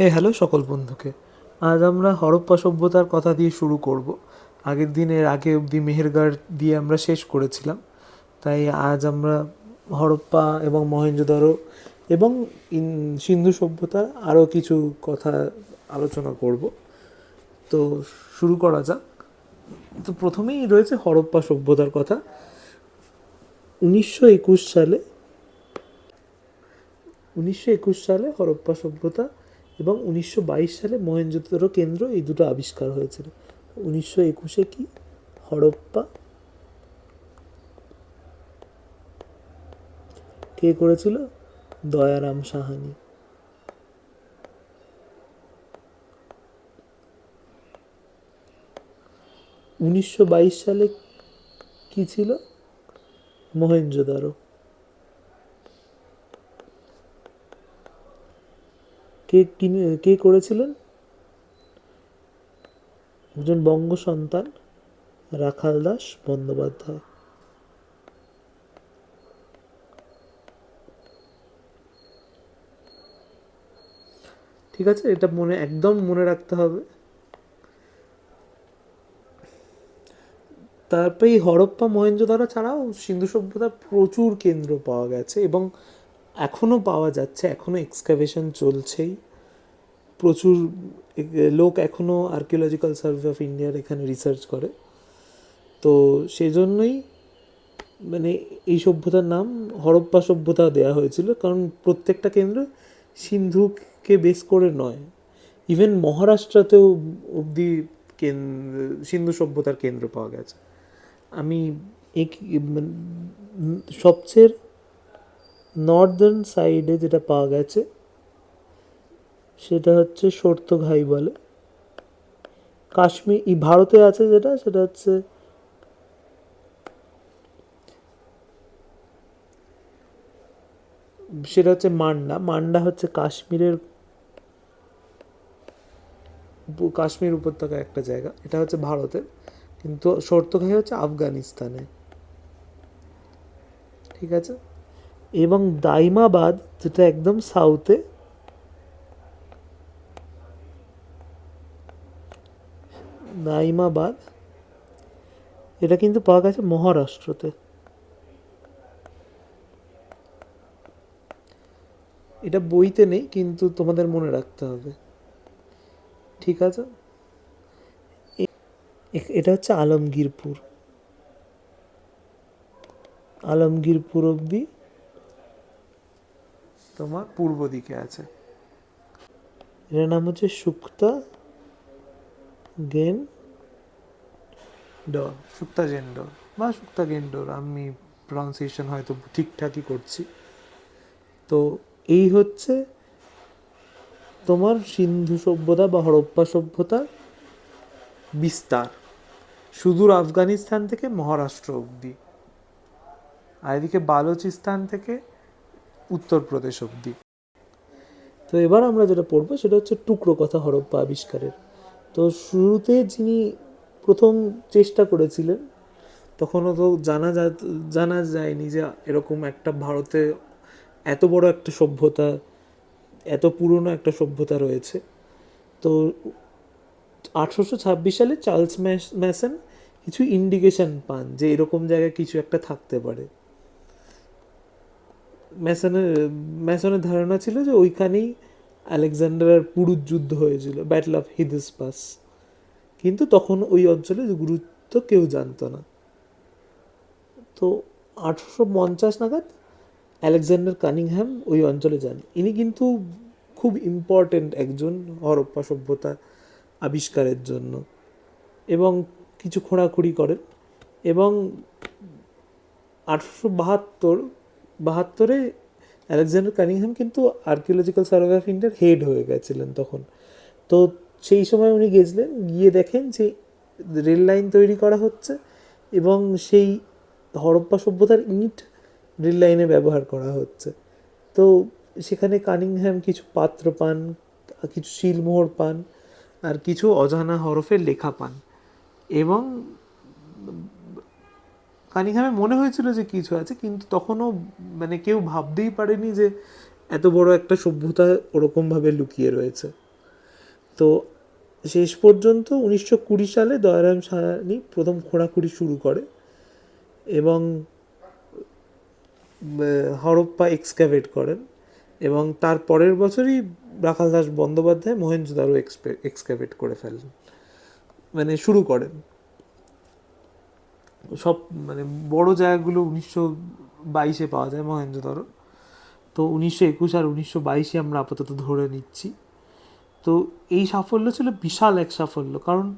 হে hello সকল বন্ধুকে। আজ আমরা হরপ্পা সভ্যতার কথা দিয়ে শুরু করব। আগের দিনের, আগে অবধি মেহেরগড় দিয়ে আমরা শেষ করেছিলাম। তাই আজ আমরা হরপ্পা এবং মহেঞ্জোদারো এবং সিন্ধু সভ্যতার আরও কিছু কথা আলোচনা করব। তো শুরু করা যাক। তো প্রথমেই রয়েছে হরপ্পা সভ্যতার কথা। উনিশশো একুশ সালে, উনিশশো একুশ সালে হরপ্পা সভ্যতা এবং উনিশশো বাইশ সালে মহেঞ্জোদারো কেন্দ্র এই দুটো আবিষ্কার হয়েছিল। উনিশশো একুশে কি? হরপ্পা। কে করেছিল? দয়ারাম সাহানি। উনিশশো বাইশ সালে কি ছিল? মহেঞ্জোদারো কে কিনে, কে করেছিলেন? একজন বঙ্গ সন্তান, রাখাল দাস বন্দ্যোপাধ্যায়। ঠিক আছে, এটা মনে, একদম মনে রাখতে হবে। তারপরে এই হরপ্পা মহেঞ্জোদারো ছাড়াও সিন্ধু সভ্যতার প্রচুর কেন্দ্র পাওয়া গেছে এবং এখনও পাওয়া যাচ্ছে এখনও এক্সকাভেশন চলছেই। প্রচুর লোক এখনও আর্কিওলজিক্যাল সার্ভে অফ ইন্ডিয়ার এখানে রিসার্চ করে। তো সেই জন্যই মানে এই সভ্যতার নাম হরপ্পা সভ্যতা দেওয়া হয়েছিল, কারণ প্রত্যেকটা কেন্দ্র সিন্ধুকে বেস করে নয়। ইভেন মহারাষ্ট্রতেও অবধি সিন্ধু সভ্যতার কেন্দ্র পাওয়া গেছে। আমি এক মানে সবচেয়ে নর্দার্ন সাইডে যেটা পাওয়া গেছে, সেটা হচ্ছে শর্তঘাই বলে। কাশ্মীর ভারতে আছে যেটা, সেটা হচ্ছে সেটা হচ্ছে মান্ডা। মান্ডা হচ্ছে কাশ্মীরের কাশ্মীর উপত্যকা একটা জায়গা। এটা হচ্ছে ভারতের। কিন্তু শর্তঘাই হচ্ছে আফগানিস্তানে। ঠিক আছে? এবং দাইমাবাদ, যেটা একদম সাউথে দাইমাবাদ, এটা কিন্তু পাওয়া গেছে মহারাষ্ট্রতে। এটা বইতে নেই, কিন্তু তোমাদের মনে রাখতে হবে। ঠিক আছে? এটা হচ্ছে আলমগীরপুর। আলমগীরপুর অবধি তোমার পূর্ব দিকে আছে। এটার নাম হচ্ছে সুক্তা গেন ডর। সুক্তা জেন্ডর বা সুক্তা গেন্ডর আমি প্রনাউন্সিয়েশন হয়তো ঠিকঠাকই করছি। তো এই হচ্ছে তোমার সিন্ধু সভ্যতা বা হরপ্পা সভ্যতার বিস্তার। সুদূর আফগানিস্তান থেকে মহারাষ্ট্র অবধি। আর এদিকে বালোচিস্তান থেকে উত্তরপ্রদেশ অবধি। তো এবার আমরা যেটা পড়ব সেটা হচ্ছে টুকরো কথা হরপ্পা আবিষ্কারের। তো শুরুতে যিনি প্রথম চেষ্টা করেছিলেন, তখনও তো জানা যা, জানা যায়নি যে এরকম একটা ভারতে এত বড় একটা সভ্যতা, এত পুরনো একটা সভ্যতা রয়েছে। তো আঠারোশো ছাব্বিশ সালে চার্লস ম্যাস- ম্যাসন কিছু ইন্ডিকেশন পান যে এরকম জায়গায় কিছু একটা থাকতে পারে। ম্যাসনের ম্যাসনের ধারণা ছিল যে ওইখানেই আলেকজান্ডারের পুরুষ যুদ্ধ হয়েছিল ব্যাটল অফ হিদিসপাস কিন্তু তখন ওই অঞ্চলে গুরুত্ব কেউ জানতো না। তো আঠারোশো পঞ্চাশ নাগাদ আলেকজান্ডার কানিংহ্যাম ওই অঞ্চলে যান। ইনি কিন্তু খুব ইম্পর্টেন্ট একজন হরপ্পা সভ্যতা আবিষ্কারের জন্য এবং কিছু খোঁড়াখুড়ি করেন এবং আঠারোশো বাহাত্তর বাহাত্তরে আলেকজান্ডার কানিংহ্যাম কিন্তু আর্কিওলজিক্যাল সার্ভে অফ ইন্ডিয়ার হেড হয়ে গেছিলেন তখন। তো সেই সময় উনি গেছিলেন, গিয়ে দেখেন যে রেল লাইন তৈরি করা হচ্ছে এবং সেই হরপ্পা সভ্যতার ইট রেল লাইনে ব্যবহার করা হচ্ছে। তো সেখানে কানিংহ্যাম কিছু পাত্র পান, কিছু শিলমোহর পান আর কিছু অজানা হরফের লেখা পান এবং কানিংহামে মনে হয়েছিল যে কিছু আছে, কিন্তু তখনও মানে কেউ ভাবতেই পারেনি যে এত বড় একটা সভ্যতা ওরকমভাবে লুকিয়ে রয়েছে। তো শেষ পর্যন্ত উনিশশো কুড়ি সালে দয়ারাম সাহানি প্রথম খোঁড়াখুড়ি শুরু করে এবং হরপ্পা এক্সক্যাভেট করেন এবং তার পরের বছরই রাখাল দাস বন্দ্যোপাধ্যায় মহেঞ্জোদারো এক্সক্যাভেট করে ফেলেন। মানে শুরু করেন। সব মানে বড় জায়গাগুলো উনিশশো বাইশে পাওয়া যায় মহেঞ্জোদারো তো উনিশশো একুশ আর উনিশশো বাইশে আমরা আপাতত ধরে নিচ্ছি। তো এই সাফল্য ছিল বিশাল এক সাফল্য, কারণ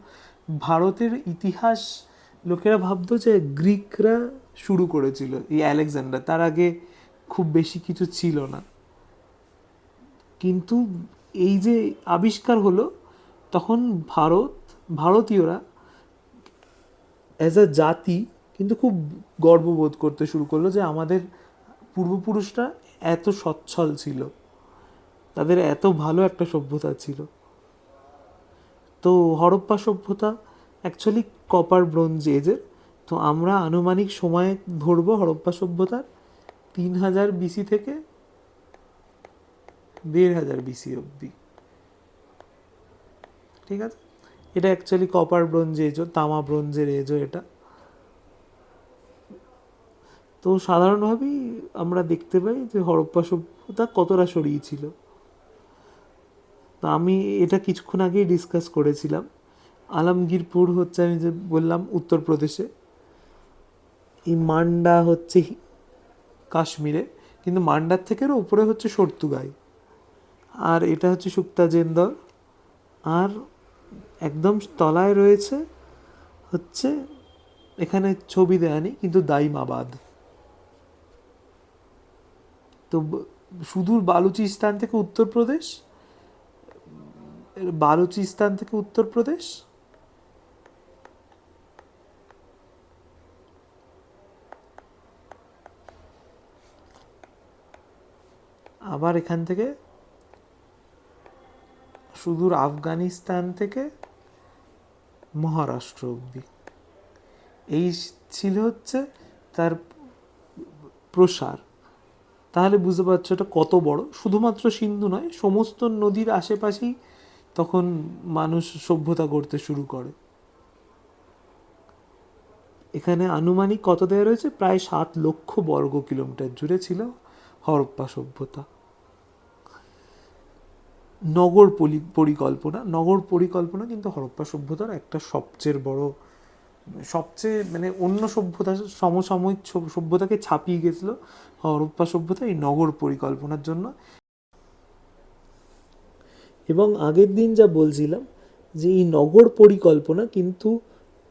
ভারতের ইতিহাস লোকেরা ভাবতো যে গ্রিকরা শুরু করেছিল এই আলেকজান্ডার, তার আগে খুব বেশি কিছু ছিল না। কিন্তু এই যে আবিষ্কার হলো, তখন ভারত, ভারতীয়রা অ্যাজ আ জাতি কিন্তু খুব গর্ববোধ করতে শুরু করল যে আমাদের পূর্বপুরুষরা এত সচ্ছল ছিল। তাদের এত ভালো একটা সভ্যতা ছিল। তো হরপ্পা সভ্যতা অ্যাকচুয়ালি কপার ব্রোঞ্জ এজের। তো আমরা আনুমানিক সময়ে ধরবো হরপ্পা সভ্যতার তিন হাজার বিসি থেকে দেড় হাজার বিসি অবধি। ঠিক আছে? এটা অ্যাকচুয়ালি কপার ব্রোঞ্জ এজও তামা ব্রোঞ্জের এজও এটা। তো সাধারণভাবেই আমরা দেখতে পাই যে হরপ্পা সভ্যতা কতটা সরিয়েছিল তো আমি এটা কিছুক্ষণ আগেই ডিসকাস করেছিলাম। আলমগীরপুর হচ্ছে আমি যে বললাম, উত্তরপ্রদেশে। এই মান্ডা হচ্ছে কাশ্মীরে। কিন্তু মান্ডার থেকে উপরে হচ্ছে সর্তুগাই। আর এটা হচ্ছে সুক্তা জেন্দর। আর একদম তলায় রয়েছে, হচ্ছে এখানে ছবি দেয়নি কিন্তু দাইমাবাদ। তো সুদূর বালুচিস্তান থেকে উত্তরপ্রদেশ? বালুচিস্তান থেকে উত্তরপ্রদেশ? আবার এখান থেকে? সুদূর আফগানিস্তান থেকে? মহারাষ্ট্র অবধি। এই ছিল হচ্ছে তার প্রসার। তাহলে বুঝতে পারছ এটা কত বড়? শুধুমাত্র সিন্ধু নয়, সমস্ত নদীর আশেপাশেই তখন মানুষ সভ্যতা করতে শুরু করে। এখানে আনুমানিক কত দেওয়া রয়েছে? প্রায় সাত লক্ষ বর্গ কিলোমিটার জুড়ে ছিল হরপ্পা সভ্যতা। নগর পরিকল্পনা নগর পরিকল্পনা কিন্তু হরপ্পা সভ্যতার একটা সবচেয়ে বড়, সবচেয়ে মানে অন্য সভ্যতা, সমসাময়িক সভ্যতাকে ছাপিয়ে গেছিল হরপ্পা সভ্যতা এই নগর পরিকল্পনার জন্য। এবং আগের দিন যা বলছিলাম যে এই নগর পরিকল্পনা কিন্তু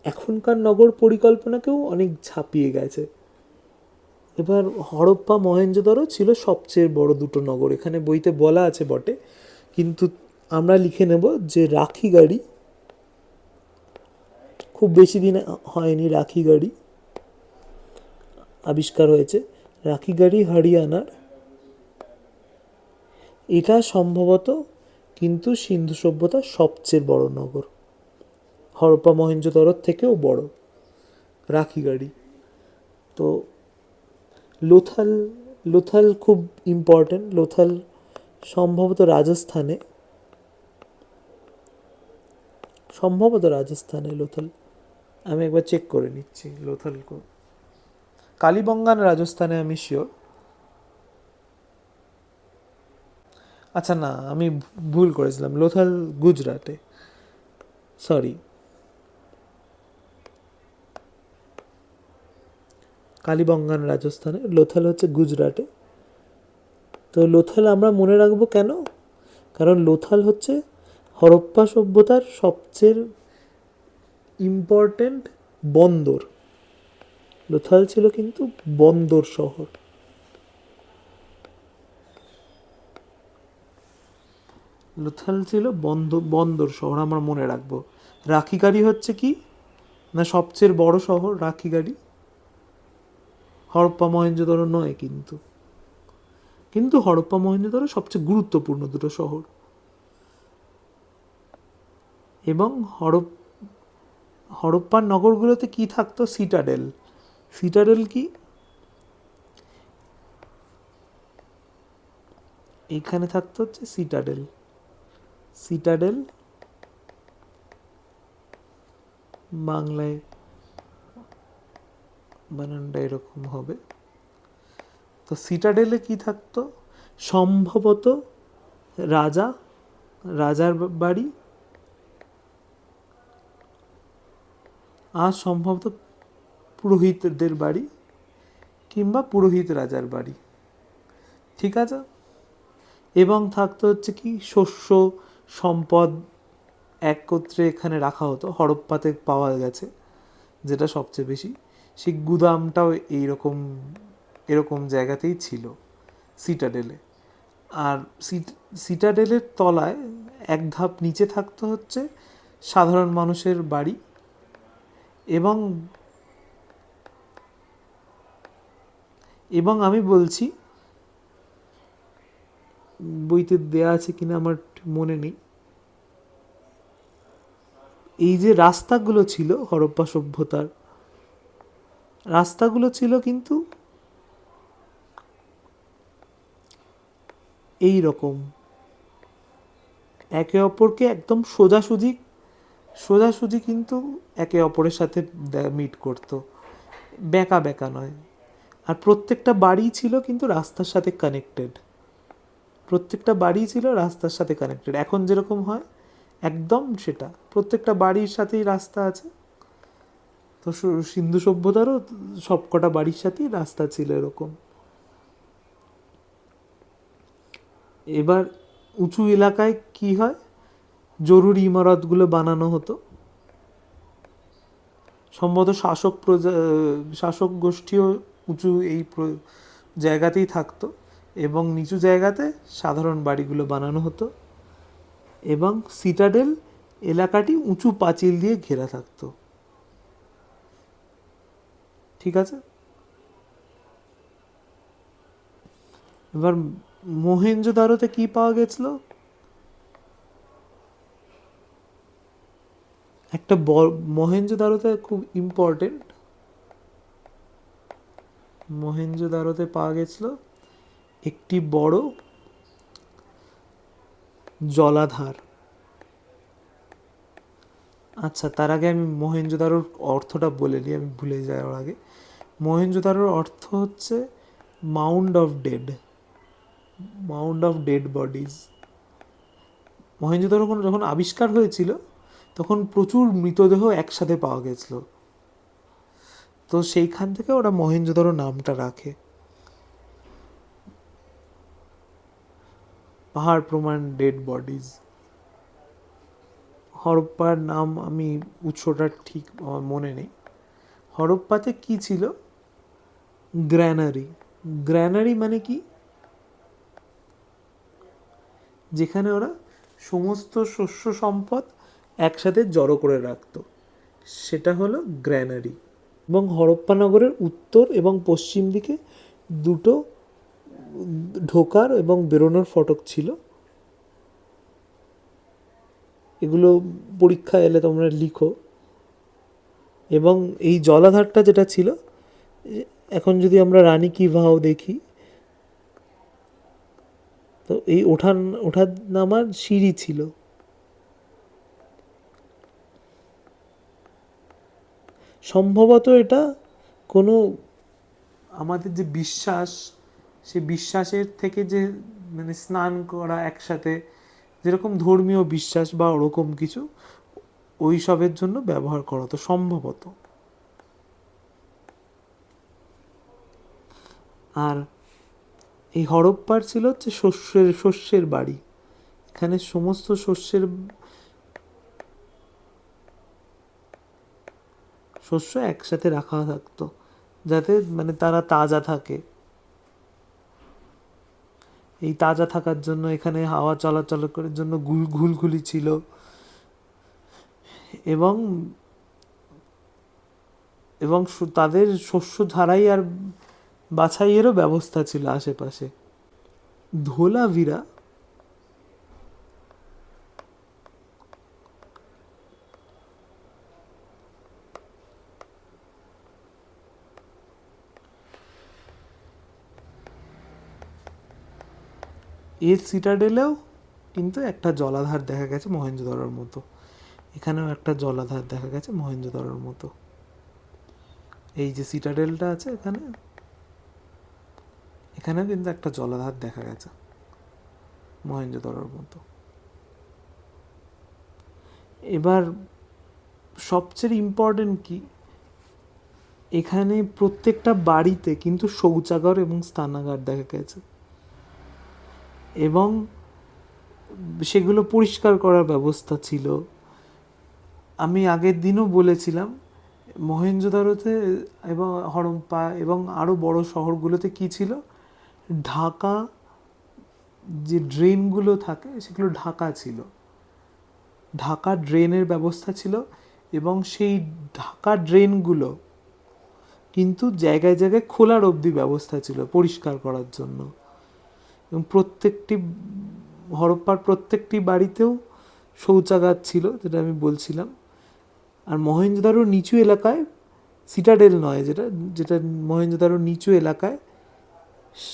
এখনকার নগর পরিকল্পনাকেও অনেক ছাপিয়ে গেছে। এবার হরপ্পা মহেঞ্জোদারো ছিল সবচেয়ে বড় দুটো নগর, এখানে বইতে বলা আছে বটে। কিন্তু আমরা লিখে নেব যে রাখি গাড়ি, খুব বেশি দিন হয়নি রাখি গাড়ি, আবিষ্কার হয়েছে। রাখি গাড়ি হরিয়ানার। এটা সম্ভবত কিন্তু সিন্ধু সভ্যতার সবচেয়ে বড় নগর। হরপ্পা মহেঞ্জোদারোর থেকেও বড় রাখি গাড়ি। তো লোথাল লোথাল খুব ইম্পর্টেন্ট লোথাল সম্ভবত রাজস্থানে সম্ভবত রাজস্থানে লোথাল, আমি একবার চেক করে নিচ্ছি লোথাল কালীবঙ্গান রাজস্থানে আমি শিওর আচ্ছা না, আমি ভুল করেছিলাম, লোথাল গুজরাটে সরি কালীবঙ্গান রাজস্থানে, লোথাল হচ্ছে গুজরাটে তো লোথাল আমরা মনে রাখব কেন? কারণ লোথাল হচ্ছে হরপ্পা সভ্যতার সবচেয়ে ইম্পর্ট্যান্ট বন্দর। লোথাল ছিল কিন্তু বন্দর শহর। লোথাল ছিল বন্ধ, বন্দর শহর আমরা মনে রাখব। রাখিগাড়ি হচ্ছে কি? না, সবচেয়ে বড় শহর রাখিগাড়ি? হরপ্পা মহেঞ্জোদারো নয় কিন্তু। কিন্তু হরপ্পা মহেঞ্জোদারো সবচেয়ে গুরুত্বপূর্ণ দুটো শহর। এবং হরপ, হরপ্পার নগরগুলোতে কি থাকতো? সিটাডেল। সিটাডেল কি? এখানে থাকতো হচ্ছে সিটাডেল। সিটাডেল বাংলায় বানানটা এরকম হবে। তো সিটাডেলে কি থাকতো? সম্ভবত রাজা, রাজার বাড়ি। আর সম্ভবত পুরোহিতদের বাড়ি কিংবা পুরোহিত রাজার বাড়ি। ঠিক আছে? এবং থাকতো হচ্ছে কি শস্য, সম্পদ একত্রে এখানে রাখা হতো। হরপ্পাতে পাওয়া গেছে, যেটা সবচেয়ে বেশি। সেই গুদামটাও এইরকম এরকম জায়গাতেই ছিল, সিটাডেলে। আর সিট- সিটাডেলের তলায় এক ধাপ নিচে থাকতে হচ্ছে সাধারণ মানুষের বাড়ি এবং এবং আমি বলছি, বইতে দেয়া আছে কিনা আমার মনে নেই। এই যে রাস্তাগুলো ছিল হরপ্পা সভ্যতার, রাস্তাগুলো ছিল কিন্তু এই রকম একে অপরকে একদম সোজাসুজি সোজাসুজি কিন্তু একে অপরের সাথে মিট করতো। বেঁকা বেঁকা নয়। আর প্রত্যেকটা বাড়ি ছিল কিন্তু রাস্তার সাথে কানেক্টেড প্রত্যেকটা বাড়ি ছিল রাস্তার সাথে কানেক্টেড এখন যেরকম হয়, একদম সেটা। প্রত্যেকটা বাড়ির সাথেই রাস্তা আছে। তো সিন্ধু সভ্যতারও সবকটা বাড়ির সাথেই রাস্তা ছিল এরকম। এবার উঁচু এলাকায় কি হয়? জরুরি ইমারতগুলো বানানো হতো। সম্ভবত শাসক প্রজা, শাসক গোষ্ঠীও উঁচু এই জায়গাতেই থাকতো এবং নিচু জায়গাতে সাধারণ বাড়িগুলো বানানো হতো এবং সিটাডেল এলাকাটি উঁচু পাঁচিল দিয়ে ঘেরা থাকতো। ঠিক আছে? এবার মোহেঞ্জোদারোতে কি পাওয়া গেছিল? একটা মহেঞ্জোদারোতে খুব ইম্পর্টেন্ট মহেঞ্জোদারোতে পাওয়া গেছিল একটি বড় জলাধার। আচ্ছা তার আগে আমি মহেঞ্জোদারোর অর্থটা বলে নিই, আমি ভুলে যাওয়ার আগে। মহেঞ্জোদারোর অর্থ হচ্ছে mound of dead mound of dead bodies Mohenjodaro যখন আবিষ্কার হয়েছিল, তখন প্রচুর মৃতদেহ একসাথে পাওয়া গেছিল। তো সেইখান থেকে ওরা মহেঞ্জোদারো নামটা রাখে। পাহাড় প্রমাণ ডেড বডিজ হরপ্পার নাম আমি উৎসটা ঠিক আমার মনে নেই। হরপ্পাতে কি ছিল? গ্র্যানারি গ্র্যানারি মানে কি? যেখানে ওরা সমস্ত শস্য সম্পদ একসাথে জড়ো করে রাখতো। সেটা হলো গ্র্যানারি এবং হরপ্পা নগরের উত্তর এবং পশ্চিম দিকে দুটো ঢোকার এবং বেরোনোর ফটক ছিল। এগুলো পরীক্ষা এলে তোমরা লিখো। এবং এই জলাধারটা যেটা ছিল এখন যদি আমরা রানী কি ভাও দেখি তো এই ওঠান, ওঠার নামার সিঁড়ি ছিল। সম্ভবত এটা কোনো আমাদের যে বিশ্বাস সে বিশ্বাসের থেকে যে মানে স্নান করা একসাথে যেরকম ধর্মীয় বিশ্বাস বা ওরকম কিছু, ওই সবের জন্য ব্যবহার করা হতো, সম্ভবত। আর এই হরপ্পার ছিল হচ্ছে শস্যের শস্যের বাড়ি। এখানে সমস্ত শস্যের শস্য একসাথে রাখা থাকতো, যাতে মানে তারা তাজা থাকে। এই তাজা থাকার জন্য এখানে হাওয়া চলাচল করার জন্য গুল ঘুলঘুলি ছিল। এবং এবং তাদের শস্য ঝাড়াই আর বাছাইয়েরও ব্যবস্থা ছিল আশেপাশে। ধোলাভিরা এর সিটাডেলেও কিন্তু একটা জলাধার দেখা গেছে মহেঞ্জোদারোর মতো। এখানেও একটা জলাধার দেখা গেছে মহেঞ্জোদারোর মতো। এই যে সিটাডেলটা আছে এখানে এখানেও কিন্তু একটা জলাধার দেখা গেছে। মহেঞ্জোদারোর মতো। এবার সবচেয়ে ইম্পর্টেন্ট কি? এখানে প্রত্যেকটা বাড়িতে কিন্তু শৌচাগার এবং স্নানাগার দেখা গেছে। এবং সেগুলো পরিষ্কার করার ব্যবস্থা ছিল। আমি আগের দিনও বলেছিলাম মহেঞ্জোদারোতে এবং হরম্পা এবং আরও বড় শহরগুলোতে কি ছিল? ঢাকা যে ড্রেনগুলো থাকে সেগুলো ঢাকা ছিল। ঢাকা ড্রেনের ব্যবস্থা ছিল এবং সেই ঢাকা ড্রেনগুলো কিন্তু জায়গায় জায়গায় খোলার অবধি ব্যবস্থা ছিল পরিষ্কার করার জন্য। এবং প্রত্যেকটি হরপ্পার প্রত্যেকটি বাড়িতেও শৌচাগার ছিল যেটা আমি বলছিলাম। আর মহেঞ্জোদারোর নিচু এলাকায় সিটাডেল নয়, যেটা যেটা মহেঞ্জোদারোর নিচু এলাকায়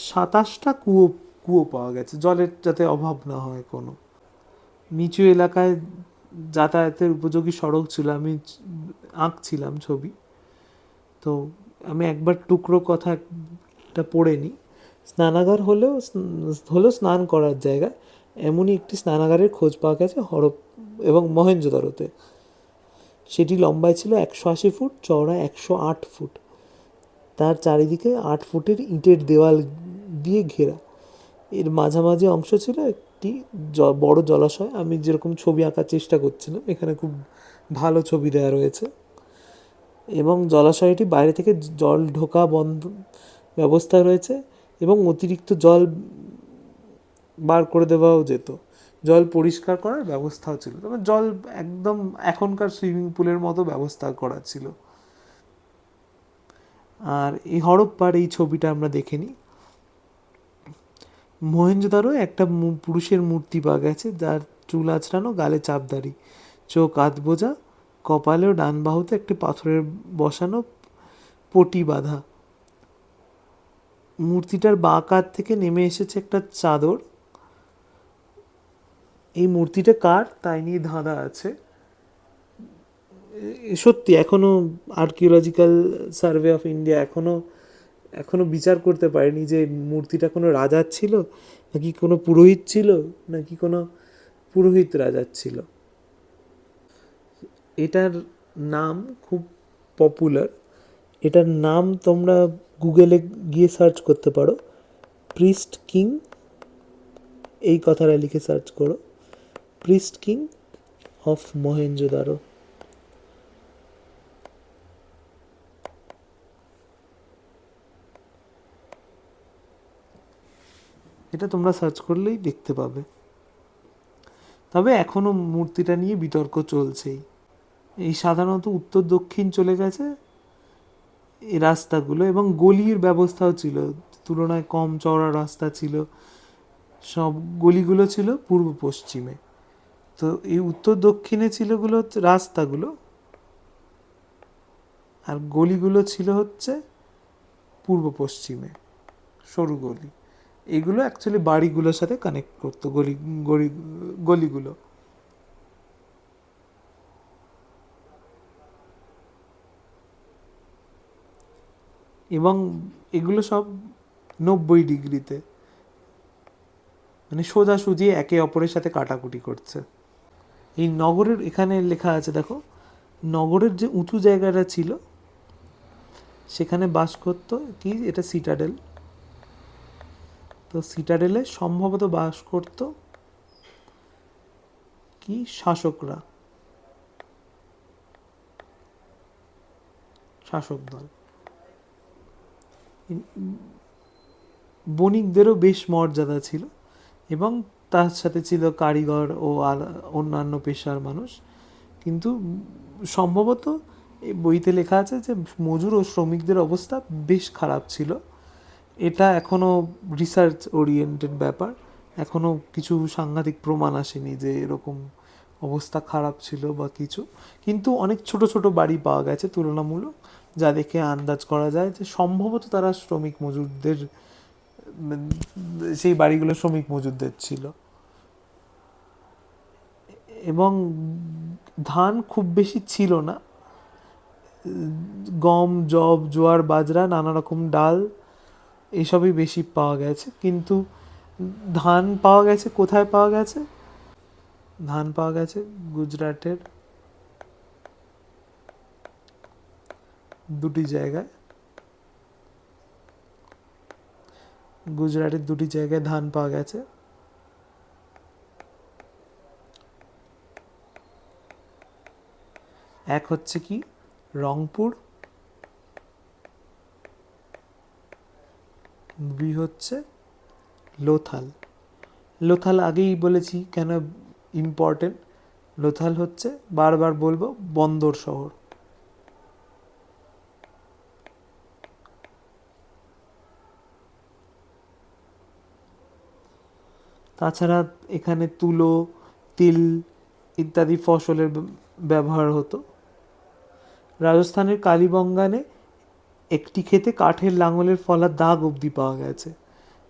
সাতাশটা কুয়ো কুয়ো পাওয়া গেছে। জলের যাতে অভাব না হয় কোনো। নিচু এলাকায় যাতায়াতের উপযোগী সড়ক ছিল। আমি আঁকছিলাম ছবি। তো আমি একবার টুকরো কথাটা পড়ে নিই স্নানাগার হলেও হলো স্নান করার জায়গা। এমনই একটি স্নানাগারের খোঁজ পাওয়া গেছে হরপ এবং মহেঞ্জোদারোতে সেটি লম্বায় ছিল একশো আশি ফুট চওড়া একশো আট ফুট। তার চারিদিকে আট ফুটের ইটের দেওয়াল দিয়ে ঘেরা। এর মাঝামাঝি অংশ ছিল একটি বড় জলাশয়। আমি যেরকম ছবি আঁকার চেষ্টা করছিলাম, এখানে খুব ভালো ছবি দেওয়া রয়েছে। এবং জলাশয়টি বাইরে থেকে জল ঢোকা বন্ধ ব্যবস্থা রয়েছে এবং অতিরিক্ত জল বার করে দেওয়াও যেত। জল পরিষ্কার করার ব্যবস্থাও ছিল। তবে জল একদম এখনকার সুইমিং পুলের মতো ব্যবস্থা করা ছিল। আর এই হরপ্পার এই ছবিটা আমরা দেখে নিই। মহেঞ্জোদারো একটা পুরুষের মূর্তি পাওয়া গেছে, যার চুল আঁচড়ানো, গালে চাপদাড়ি চোখ আধ বোঝা কপালে ও ডান বাহুতে একটি পাথরের বসানো পটি বাঁধা। মূর্তিটার বাঁ কাত থেকে নেমে এসেছে একটা চাদর। এই মূর্তিটা কার? তাই নিয়ে ধাঁধা আছে। সত্যি, এখনও আর্কিওলজিক্যাল সার্ভে অফ ইন্ডিয়া এখনও এখনও বিচার করতে পারেনি যে মূর্তিটা কোনো রাজার ছিল, নাকি কোনো পুরোহিত ছিল, নাকি কোনো পুরোহিত রাজার ছিল। এটার নাম খুব পপুলার এটার নাম তোমরা গুগলে গিয়ে সার্চ করতে পারো। প্রিস্ট কিং এই কথাটা লিখে সার্চ করো। প্রিস্ট কিং অফ মহেঞ্জোদারো এটা তোমরা সার্চ করলেই দেখতে পাবে। তবে এখনও মূর্তিটা নিয়ে বিতর্ক চলছেই। এই সাধারণত উত্তর দক্ষিণ চলে গেছে এই রাস্তাগুলো এবং গলির ব্যবস্থাও ছিল। তুলনায় কম চওড়া রাস্তা ছিল। সব গলিগুলো ছিল পূর্ব পশ্চিমে। তো এই উত্তর দক্ষিণে ছিলগুলো হচ্ছে রাস্তাগুলো। আর গলিগুলো ছিল হচ্ছে পূর্ব পশ্চিমে, সরু গলি। এগুলো অ্যাকচুয়ালি বাড়িগুলোর সাথে কানেক্ট করতো, গলি গলি, গলিগুলো। এবং এগুলো সব নব্বই ডিগ্রিতে। মানে সোজাসুজি একে অপরের সাথে কাটাকুটি করছে। এই নগরের, এখানে লেখা আছে, দেখো, নগরের যে উঁচু জায়গাটা ছিল, সেখানে বাস করতো কি? এটা সিটাডেল তো সিটাডেলে সম্ভবত বাস করত কি শাসকরা? শাসক দল। বণিকদেরও বেশ মর্যাদা ছিল এবং তার সাথে ছিল কারিগর ও অন্যান্য পেশার মানুষ। কিন্তু সম্ভবত বইতে লেখা আছে যে মজুর ও শ্রমিকদের অবস্থা বেশ খারাপ ছিল। এটা এখনও রিসার্চ ওরিয়েন্টেড ব্যাপার। এখনও কিছু সাংঘাতিক প্রমাণ আসেনি যে এরকম অবস্থা খারাপ ছিল বা কিছু। কিন্তু অনেক ছোট ছোট বাড়ি পাওয়া গেছে তুলনামূলক, যা দেখে আন্দাজ করা যায় যে সম্ভবত তারা শ্রমিক মজুরদের, সেই বাড়িগুলো শ্রমিক মজুরদের ছিল। এবং ধান খুব বেশি ছিল না। গম জব জোয়ার, বাজরা, নানা রকম ডাল এসবই বেশি পাওয়া গেছে। কিন্তু ধান পাওয়া গেছে, কোথায় পাওয়া গেছে? ধান পাওয়া গেছে গুজরাটের দুটি জায়গায়। গুজরাটের দুটি জায়গায় ধান পাওয়া গেছে। এক হচ্ছে কি? রংপুর। দুই হচ্ছে লোথাল। লোথাল আগেই বলেছি কেন ইম্পর্টেন্ট লোথাল হচ্ছে বারবার বলব বন্দর শহর। তাছাড়া এখানে তুলো, তিল ইত্যাদি ফসলের ব্যবহার হতো। রাজস্থানের কালীবঙ্গানে একটি ক্ষেতে কাঠের লাঙলের ফলার দাগ অবধি পাওয়া গেছে।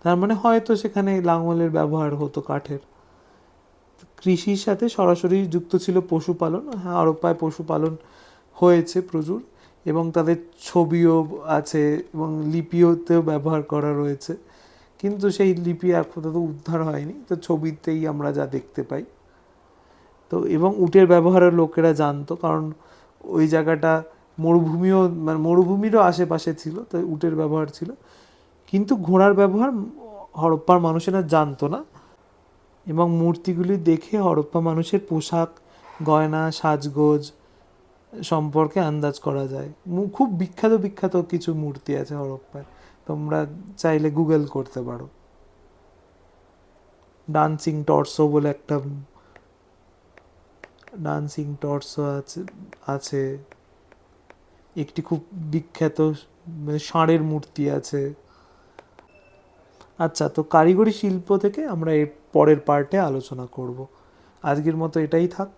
তার মানে হয়তো সেখানে লাঙলের ব্যবহার হতো কাঠের। কৃষির সাথে সরাসরি যুক্ত ছিল পশুপালন। হ্যাঁ হরপ্পায় পশুপালন হয়েছে প্রচুর। এবং তাদের ছবিও আছে এবং লিপিওতেও ব্যবহার করা রয়েছে। কিন্তু সেই লিপি আপাতত উদ্ধার হয়নি। তো ছবিতেই আমরা যা দেখতে পাই। তো এবং উটের ব্যবহারের লোকেরা জানতো। কারণ ওই জায়গাটা মরুভূমিও মানে মরুভূমিরও আশেপাশে ছিল তো উটের ব্যবহার ছিল। কিন্তু ঘোড়ার ব্যবহার হরপ্পার মানুষেরা জানতো না এবং মূর্তিগুলি দেখে হরপ্পা মানুষের পোশাক, গয়না, সাজগোজ সম্পর্কে আন্দাজ করা যায়। খুব বিখ্যাত বিখ্যাত কিছু মূর্তি আছে হরপ্পায় তোমরা চাইলে গুগল করতে পারো। ডান্সিং টর্সো বলে একটা ডান্সিং টর্সো আছে আছে। একটি খুব বিখ্যাত মানে ষাঁড়ের মূর্তি আছে। আচ্ছা তো কারিগরি শিল্প থেকে আমরা এর পরের পার্টে আলোচনা করব। আজকের মতো এটাই থাক।